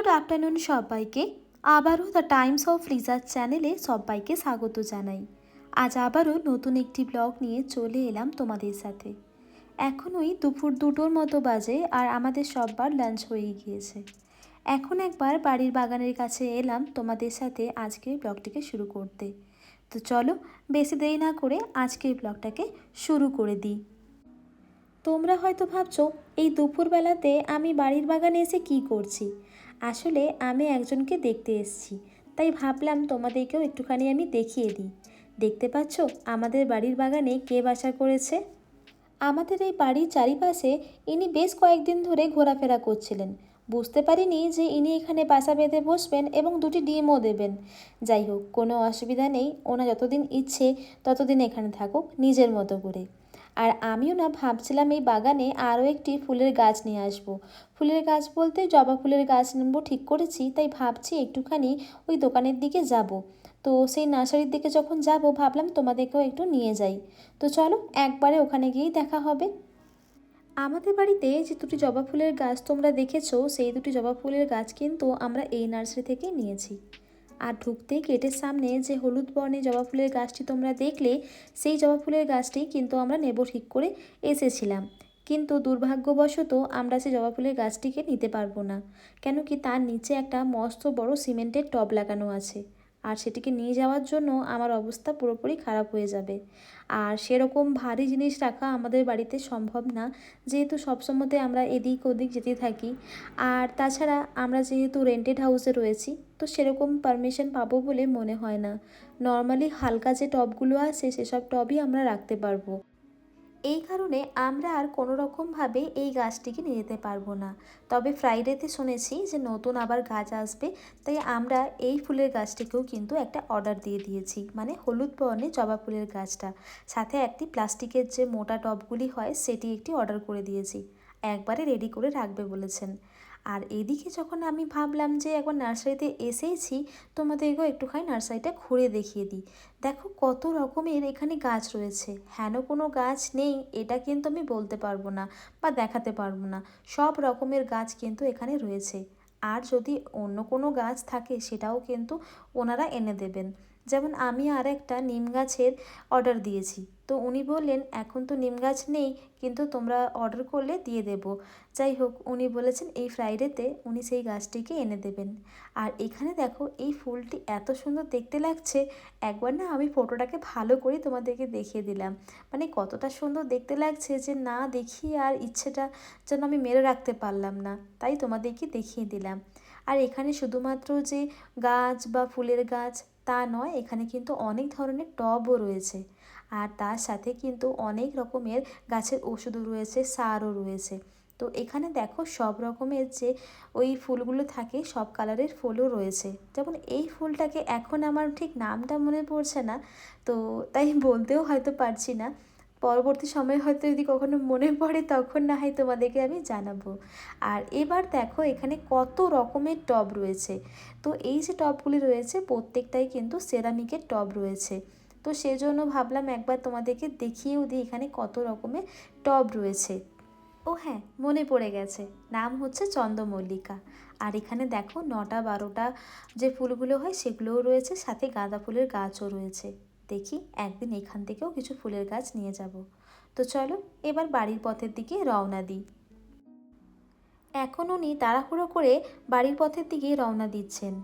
Good afternoon সবাইকে। আবারও the Times of লিজার চ্যানেলে সবাইকে স্বাগত জানাই। আজ আবারও নতুন একটি ব্লগ নিয়ে চলে এলাম তোমাদের সাথে। এখন ওই দুপুর দুটোর মতো বাজে আর আমাদের সববার লাঞ্চ হয়ে গিয়েছে। এখন একবার বাড়ির বাগানের কাছে এলাম তোমাদের সাথে আজকের ব্লগটিকে শুরু করতে। তো চলো, বেশি দেরি না করে আজকের ব্লগটাকে শুরু করে দিই। তোমরা হয়তো ভাবছ, এই দুপুরবেলাতে আমি বাড়ির বাগানে এসে কি করছি? আসলে আমি একজনকে দেখতে এসেছি, তাই ভাবলাম তোমাদেরকেও একটুখানি আমি দেখিয়ে দিই। দেখতে পাচ্ছ, আমাদের বাড়ির বাগানে কে বাসা করেছে? আমাদের এই বাড়ির চারিপাশে ইনি বেশ কয়েকদিন ধরে ঘোরাফেরা করছিলেন। বুঝতে পারিনি যে ইনি এখানে বাসা বেঁধে বসবেন এবং দুটি ডিমও দেবেন। যাই হোক, কোনো অসুবিধা নেই ওনা যতদিন ইচ্ছে ততদিন এখানে থাকুক, নিজের মতো করে। আর আমিও না ভাবছিলাম এই বাগানে আরও একটি ফুলের গাছ নিয়ে আসব। ফুলের গাছ বলতে জবা ফুলের গাছ নেব, ঠিক করেছি, তাই ভাবছি একটুখানি ওই দোকানের দিকে যাব। তো সেই নার্সারির দিকে যখন যাব, ভাবলাম তোমাদেরকেও একটু নিয়ে যাই তো চলো, একবারে ওখানে গিয়েই দেখা হবে আমাদের বাড়িতে যে দুটি জবা ফুলের গাছ তোমরা দেখেছ, সেই দুটি জবা ফুলের গাছ কিন্তু আমরা এই নার্সারি থেকেই নিয়েছি আর ঢুকতেই গেটের সামনে যে হলুদ বর্ণের জবা ফুলের গাছটি তোমরা দেখলে, সেই জবা ফুলের গাছটি কিন্তু আমরা নেব ঠিক করে এসেছিলাম। কিন্তু দুর্ভাগ্যবশত আমরা সেই জবা ফুলের গাছটিকে নিতে পারব না, কেন কি তার নিচে একটা মস্ত বড় সিমেন্টের টব লাগানো আছে। আর সেটিকে নিয়ে যাওয়ার জন্য আমার অবস্থা পুরোপুরি খারাপ হয়ে যাবে। আর সেরকম ভারী জিনিস রাখা আমাদের বাড়িতে সম্ভব না। যেহেতু সবসময়তে আমরা এদিক ওদিক যেতে থাকি। আর তাছাড়া আমরা যেহেতু রেন্টেড হাউসে রয়েছি, তো সেরকম পারমিশন পাবো বলে মনে হয় না। নর্মালি হালকা যে টবগুলো আছে, সেসব টবই আমরা রাখতে পারব। এই কারণে আমরা আর কোনো রকমভাবে এই গাছটিকে নিয়ে যেতে পারব না। তবে ফ্রাইডেতে শুনেছি যে নতুন আবার গাছ আসবে, তাই আমরা এই ফুলের গাছটিকেও কিন্তু একটা অর্ডার দিয়ে দিয়েছি মানে হলুদ বর্ণে জবা ফুলের গাছটা। সাথে একটি প্লাস্টিকের যে মোটা টবগুলি হয়, সেটি একটি অর্ডার করে দিয়েছি। একবারে রেডি করে রাখবে বলেছেন। আর এদিকে যখন আমি ভাবলাম যে একবার নার্সারিতে এসেইছি তোমাদেরকেও একটুখানি নার্সারিটা ঘুরে দেখিয়ে দিই। দেখো কত রকমের এখানে গাছ রয়েছে। হেন কোনো গাছ নেই, এটা কিন্তু আমি বলতে পারব না বা দেখাতে পারব না। সব রকমের গাছ কিন্তু এখানে রয়েছে। আর যদি অন্য কোনো গাছ থাকে, সেটাও কিন্তু ওনারা এনে দেবেন। যেমন আমি আর একটা নিম গাছের অর্ডার দিয়েছি। তো উনি বললেন, এখন তো নিম গাছ নেই, কিন্তু তোমরা অর্ডার করলে দিয়ে দেব। যাই হোক, উনি বলেছেন, এই ফ্রাইডেতে উনি সেই গাছটিকে এনে দেবেন। আর এখানে দেখো, এই ফুলটি এত সুন্দর দেখতে লাগছে, একবার না আমি ফটোটাকে ভালো করে তোমাদেরকে দেখিয়ে দিলাম। মানে কতটা সুন্দর দেখতে লাগছে যে না দেখিয়ে আর ইচ্ছেটা যেন আমি মেরে রাখতে পারলাম না, তাই তোমাদেরকে দেখিয়ে দিলাম। আর এখানে শুধুমাত্র যে গাছ বা ফুলের গাছ তা নয়, এখানে কিন্তু অনেক ধরনের টবও রয়েছে। আর তার সাথে কিন্তু অনেক রকমের গাছের ওষুধও রয়েছে, সারও রয়েছে। তো এখানে দেখো সব রকমের যে ওই ফুলগুলো থাকে, সব কালারের ফুলও রয়েছে। যেমন এই ফুলটাকে এখন আমার ঠিক নামটা মনে পড়ছে না, তো তাই বলতেও হয়তো পারছি না। পরবর্তী সময়ে হয়তো যদি কখনো মনে পড়ে, তখন না হয় তোমাদেরকে আমি জানাব। আর এবার দেখো এখানে কত রকমের টব রয়েছে। তো এই যে টবগুলি রয়েছে, প্রত্যেকটাই কিন্তু সেরামিকের টব রয়েছে। তো সেজন্য ভাবলাম একবার তোমাদেরকে দেখিয়েও দিই এখানে কত রকমের টব রয়েছে। ও হ্যাঁ মনে পড়ে গেছে। নাম হচ্ছে চন্দ্রমল্লিকা। আর এখানে দেখো নটা বারোটা যে ফুলগুলো হয় সেগুলোও রয়েছে, সাথে গাঁদা ফুলের গাছও রয়েছে। দেখি একদিন এখান থেকেও কিছু ফুলের গাছ নিয়ে যাব। তো চলো এবার বাড়ির পথের দিকে রওনা দিই। এখন উনি তাড়াহুড়ো করে বাড়ির পথের দিকে রওনা দিচ্ছেন।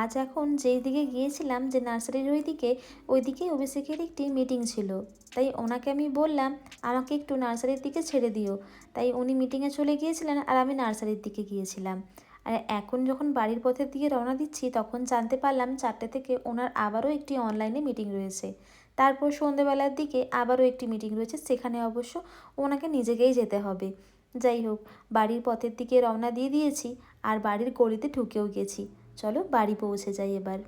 আজ এখন যেই দিকে গিয়েছিলাম যে নার্সারির ওই দিকে ওই দিকে অভিষেকের একটি মিটিং ছিল। তাই ওনাকে আমি বললাম, আমাকে একটু নার্সারির দিকে ছেড়ে দিও। তাই উনি মিটিংয়ে চলে গিয়েছিলেন আর আমি নার্সারির দিকে গিয়েছিলাম। আর এখন যখন বাড়ির পথের দিকে রওনা দিচ্ছি, তখন জানতে পারলাম চারটে থেকে ওনার আবারও একটি অনলাইনে মিটিং রয়েছে। তারপর সন্ধেবেলার দিকে আবারও একটি মিটিং রয়েছে, সেখানে অবশ্য ওনাকে নিজেকেই যেতে হবে। যাই হোক, বাড়ির পথের দিকে রওনা দিয়ে দিয়েছি, আর বাড়ির গলিতে ঢুকেও গেছি। চলো বাড়ি পৌঁছে যাই এবার।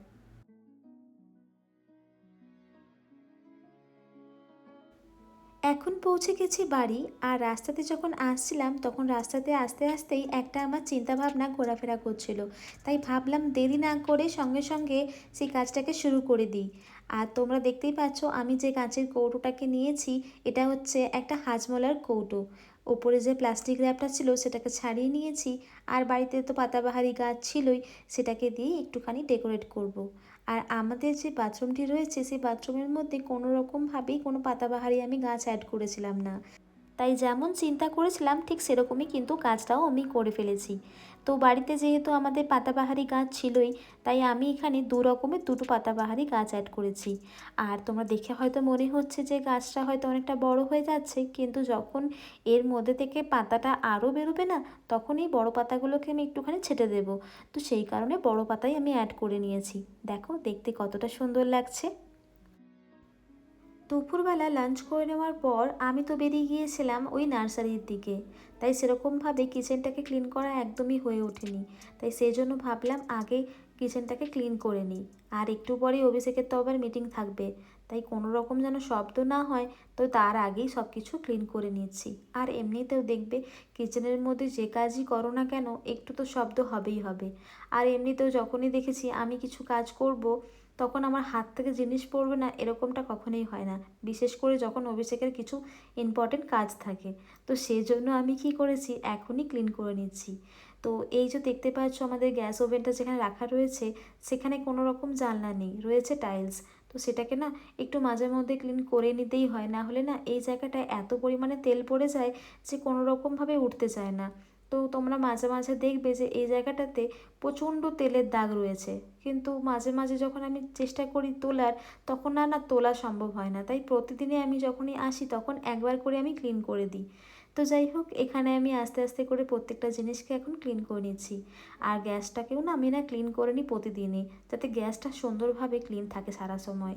এখন পৌঁছে গেছি বাড়ি আর রাস্তাতে যখন আসছিলাম তখন রাস্তাতে আসতে আসতেই একটা আমার চিন্তাভাবনা ঘোরাফেরা করছিল। তাই ভাবলাম দেরি না করে সঙ্গে সঙ্গে সেই কাজটাকে শুরু করে দিই। আর তোমরা দেখতেই পাচ্ছ আমি যে কাঁচের কৌটোটাকে নিয়েছি, এটা হচ্ছে একটা হাজমলার কৌটো। ওপরে যে প্লাস্টিক র্যাপটা ছিল সেটাকে ছাড়িয়ে নিয়েছি, আর বাড়িতে তো পাতাবাহারি গাছ ছিলই, সেটাকে দিয়ে একটুখানি ডেকোরেট করব। আর আমাদের যে বাথরুমটি রয়েছে, সেই বাথরুমের মধ্যে কোনো রকমভাবেই কোনো পাতাবাহারি আমি গাছ অ্যাড করেছিলাম না তাই যেমন চিন্তা করেছিলাম, ঠিক সেরকমই কিন্তু কাজটাও আমি করে ফেলেছি তো বাড়িতে যেহেতু আমাদের পাতাবাহারি গাছ ছিলই, তাই আমি এখানে দু রকমের দুটো পাতাবাহারি গাছ অ্যাড করেছি। আর তোমরা দেখে হয়তো মনে হচ্ছে যে গাছটা হয়তো অনেকটা বড় হয়ে যাচ্ছে, কিন্তু যখন এর মধ্যে থেকে পাতাটা আরও বেরোবে না, তখন এই বড়ো পাতাগুলোকে আমি একটুখানি ছেটে দেব। তো সেই কারণে বড় পাতাই আমি অ্যাড করে নিয়েছি। দেখো, দেখতে কতটা সুন্দর লাগছে। দুপুরবেলা লাঞ্চ করে নেওয়ার পর আমি তো বেরিয়ে গিয়েছিলাম ওই নার্সারির দিকে। তাই সেরকমভাবে কিচেনটাকে ক্লিন করা একদমই হয়ে ওঠেনি। তাই সেই জন্য ভাবলাম আগে কিচেনটাকে ক্লিন করে নিই। আর একটু পরেই অভিষেকের তো আবার মিটিং থাকবে। তাই কোনো রকম যেন শব্দ না হয়, তো তার আগেই সব কিছু ক্লিন করে নিচ্ছি। আর এমনিতেও দেখবে কিচেনের মধ্যে যে কাজই করো না কেন, একটু তো শব্দ হবেই হবে। আর এমনিতেও যখনই দেখেছি আমি কিছু কাজ করব তখন আমার হাত থেকে জিনিস পড়বে না এরকমটা কখনোই হয় না। বিশেষ করে যখন অভিষেকের কিছু ইম্পর্টেন্ট কাজ থাকে। তো সেই জন্য আমি কি করেছি? এখনই ক্লিন করে নিচ্ছি। তো এই যে দেখতে পাচ্ছ আমাদের গ্যাস ওভেনটা যেখানে রাখা রয়েছে, সেখানে কোনো রকম জানলা নেই, রয়েছে টাইলস তো সেটাকে না একটু মাঝে মধ্যে ক্লিন করে নিতেই হয়। না হলে না এই জায়গাটায় এত পরিমাণে তেল পড়ে যায় যে কোনো রকমভাবে উঠতে চায় না। তো তোমরা মাঝে মাঝে দেখবে যে এই জায়গাটাতে প্রচণ্ড তেলের দাগ রয়েছে। কিন্তু মাঝে মাঝে যখন আমি চেষ্টা করি তোলার, তখন আর না, তোলা সম্ভব হয় না। তাই প্রতিদিনে আমি যখনই আসি, তখন একবার করে আমি ক্লিন করে দিই। তো যাই হোক, এখানে আমি আস্তে আস্তে করে প্রত্যেকটা জিনিসকে এখন ক্লিন করে নিচ্ছি। আর গ্যাসটাকেও না, আমি না ক্লিন করে নিই প্রতিদিনই, যাতে গ্যাসটা সুন্দরভাবে ক্লিন থাকে সারা সময়।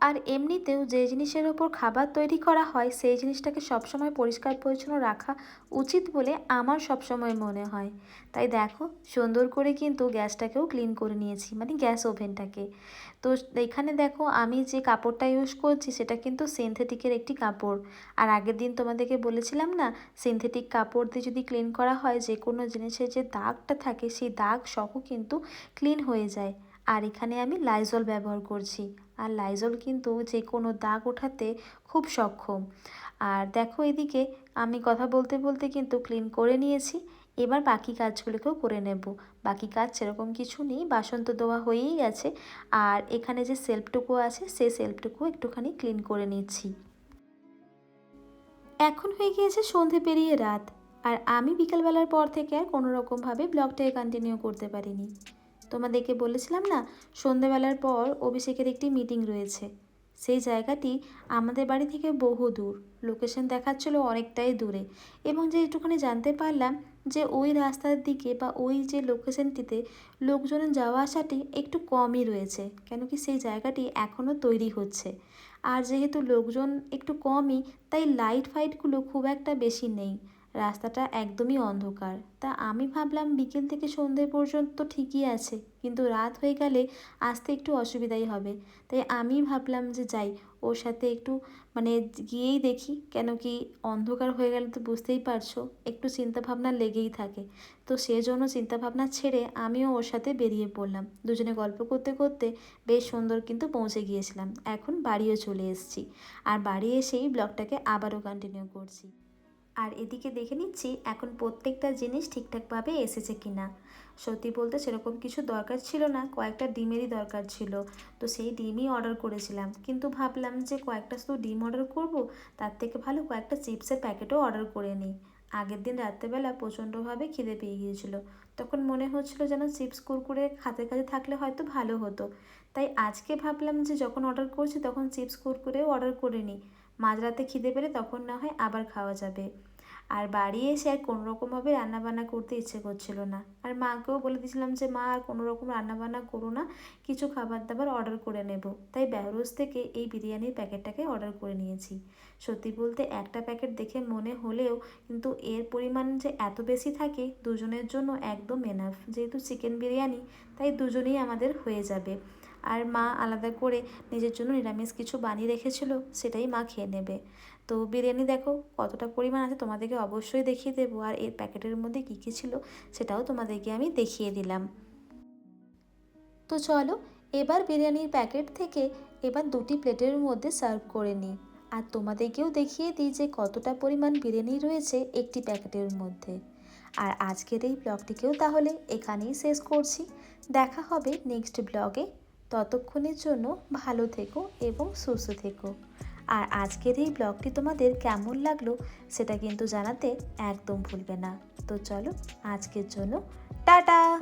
আর এমনিতেও যে জিনিসের ওপর খাবার তৈরি করা হয়, সেই জিনিসটাকে সবসময় পরিষ্কার পরিচ্ছন্ন রাখা উচিত বলে আমার সবসময় মনে হয়। তাই দেখো, সুন্দর করে কিন্তু গ্যাসটাকেও ক্লিন করে নিয়েছি মানে গ্যাস ওভেনটাকে। তো এখানে দেখো, আমি যে কাপড়টা ইউজ করছি, সেটা কিন্তু সিনথেটিকের একটি কাপড়। আর আগের দিন তোমাদেরকে বলেছিলাম না, সিনথেটিক কাপড় দিয়ে যদি ক্লিন করা হয় যে কোনো জিনিসের যে দাগটা থাকে, সেই দাগ সহ কিন্তু ক্লিন হয়ে যায়। আর এখানে আমি লাইজল ব্যবহার করছি। আর লাইজল কিন্তু যে কোনো দাগ ওঠাতে খুব সক্ষম। আর দেখো এদিকে আমি কথা বলতে বলতে কিন্তু ক্লিন করে নিয়েছি। এবার বাকি কাজগুলোকেও করে নেব। বাকি কাজ সেরকম কিছু নেই, বাসন তো দেওয়া হয়েই গেছে। আর এখানে যে সেলফটুকু আছে সেই সেলফটুকু একটুখানি ক্লিন করে নিচ্ছি। এখন হয়ে গিয়েছে সন্ধে পেরিয়ে রাত। আর আমি বিকালবেলার পর থেকে আর কোনো রকমভাবে ব্লগটাকে কন্টিনিউ করতে পারিনি। তোমাদেরকে বলেছিলাম না, সন্ধেবেলার পর অভিষেকের একটি মিটিং রয়েছে। সেই জায়গাটি আমাদের বাড়ি থেকে বহু দূর। লোকেশন দেখাচ্ছিল অনেকটাই দূরে। এবং যে একটুখানি জানতে পারলাম যে ওই রাস্তার দিকে বা ওই যে লোকেশনটিতে লোকজনের যাওয়া আসাটি একটু কমই রয়েছে। কেন কি সেই জায়গাটি এখনও তৈরি হচ্ছে। আর যেহেতু লোকজন একটু কমই, তাই লাইট ফাইটগুলো খুব একটা বেশি নেই। রাস্তাটা একদমই অন্ধকার। তা আমি ভাবলাম বিকেল থেকে সন্ধে পর্যন্ত ঠিকই আছে, কিন্তু রাত হয়ে গেলে আসতে একটু অসুবিধাই হবে। তাই আমি ভাবলাম যে যাই, ওর সাথে একটু মানে গিয়েই দেখি, কেন কি অন্ধকার হয়ে গেলে তো বুঝতেই পারছ, একটু চিন্তাভাবনা লেগেই থাকে। তো সেজন্য চিন্তাভাবনা ছেড়ে আমিও ওর সাথে বেরিয়ে পড়লাম। দুজনে গল্প করতে করতে বেশ সুন্দর কিন্তু পৌঁছে গিয়েছিলাম। এখন বাড়িও চলে এসেছি। আর বাড়ি এসেই ব্লগটাকে আবারও কন্টিনিউ করছি। আর এদিকে দেখে নিচ্ছি এখন প্রত্যেকটা জিনিস ঠিকঠাকভাবে এসেছে কি না সত্যি বলতে সেরকম কিছু দরকার ছিল না, কয়েকটা ডিমেরই দরকার ছিল। তো সেই ডিমই অর্ডার করেছিলাম। কিন্তু ভাবলাম যে কয়েকটা শুধু ডিম অর্ডার করব, তার থেকে ভালো কয়েকটা চিপসের প্যাকেটও অর্ডার করে নিই। আগের দিন রাত্রেবেলা প্রচণ্ডভাবে খিদে পেয়ে গিয়েছিল। তখন মনে হচ্ছিল যেন চিপস কুরকুরে খাতে খাতে থাকলে হয়তো ভালো হতো। তাই আজকে ভাবলাম যে যখন অর্ডার করছি তখন চিপস কুরকুরেও অর্ডার করে নিই। মাঝরাতে খিদে পেলে তখন না হয় আবার খাওয়া যাবে। আর বাড়ি এসে আর কোনো রকমভাবে রান্নাবান্না করতে ইচ্ছে করছিল না। আর মাকেও বলে দিয়েছিলাম যে, মা, আর কোনোরকম রান্নাবান্না করো না, কিছু খাবার দাবার অর্ডার করে নেব। তাই ব্যারোজ থেকে এই বিরিয়ানির প্যাকেটটাকে অর্ডার করে নিয়েছি। সত্যি বলতে একটা প্যাকেট দেখে মনে হলেও কিন্তু এর পরিমাণ যে এত বেশি থাকে, দুজনের জন্য একদম এনাফ যেহেতু চিকেন বিরিয়ানি, তাই দুজনেই আমাদের হয়ে যাবে। আর মা আলাদা করে নিজের জন্য নিরামিষ কিছু বানিয়ে রেখেছিল, সেটাই মা খেয়ে নেবে। তো বিরিয়ানি দেখো কতটা পরিমাণ আছে তোমাদেরকে অবশ্যই দেখিয়ে দেবো। আর এর প্যাকেটের মধ্যে কী কী ছিল সেটাও তোমাদেরকে আমি দেখিয়ে দিলাম। তো চলো এবার বিরিয়ানির প্যাকেট থেকে এবার দুটি প্লেটের মধ্যে সার্ভ করে নিই। আর তোমাদেরকেও দেখিয়ে দিই যে কতটা পরিমাণ বিরিয়ানি রয়েছে একটি প্যাকেটের মধ্যে। আর আজকের এই ব্লগটিকেও তাহলে এখানেই শেষ করছি। দেখা হবে নেক্সট ব্লগে। ততক্ষণের জন্য ভালো থেকো এবং সুস্থ থেকো। আর আজকের এই ব্লগটি তোমাদের কেমন লাগল সেটা কিন্তু জানাতে একদম ভুলবে না। তো চলো, আজকের জন্য টাটা!